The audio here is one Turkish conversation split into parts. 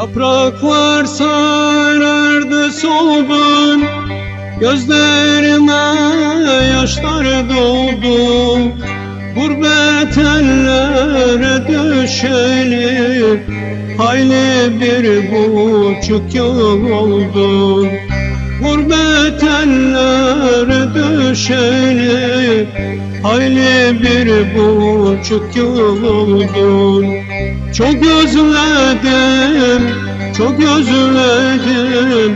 Yapraklar sarardı soldun Gözlerime yaşlar doldu. Gurbet ellere düşeli Hayli bir buçuk yıl oldu. Gurbet ellere düşeli Hayli bir buçuk yıl oldu Çok özledim, çok özledim.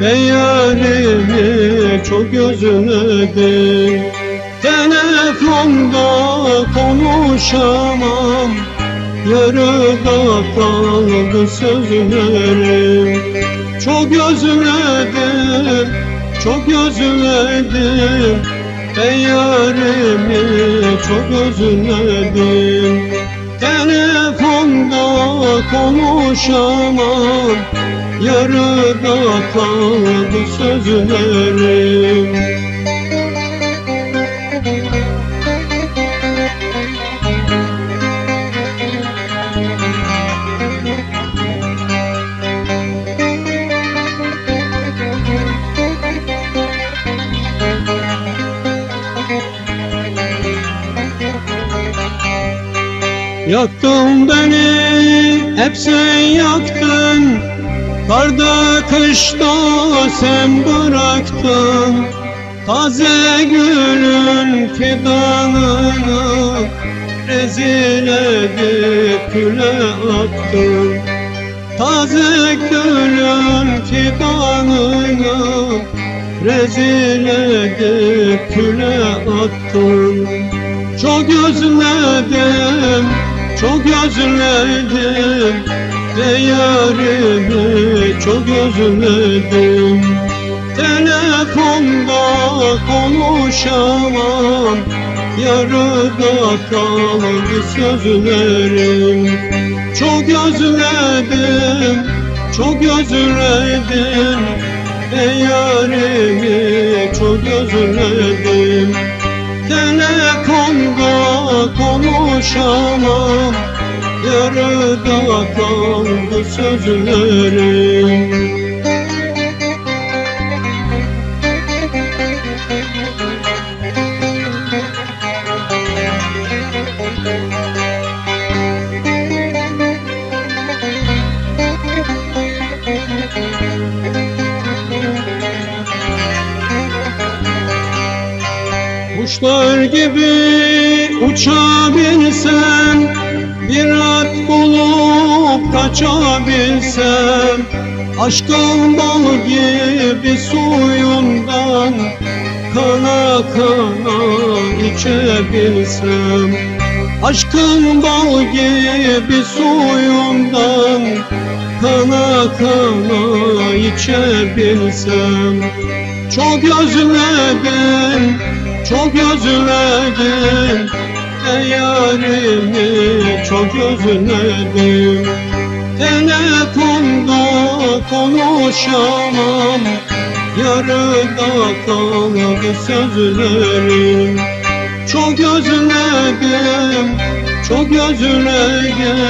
Ben yarimi çok özledim. Telefonda konuşamam. Yarıda kaldı sözlerim. Çok özledim, çok özledim. Ben yarimi çok özledim konuşamam. Yarıda kaldı sözlerim Yaktın beni, hep sen yaktın. Karda kışta sen bıraktın. Taze gülün fidanını Rezil edip küle attın. Taze gülün fidanını Rezil edip küle attın. Çok özledim, çok özledim Ve yarimi çok özledim Telefonda konuşamam Yarıda kaldı sözlerim. Çok özledim, çok özledim Ve yarimi çok özledim Telefonda konuşamam Yarıda kaldı sözlerim Kuşlar gibi uçabilsem Bir at bulup kaçabilsem Aşkın bal gibi suyundan Kana kana içebilsem Aşkın bal gibi suyundan Kana kana içebilsem. Çok özledim, çok özledim E yarimi? Çok özledim Telefonda konuşamam. Yarıda kaldı sözlerim. Çok özledim, çok özledim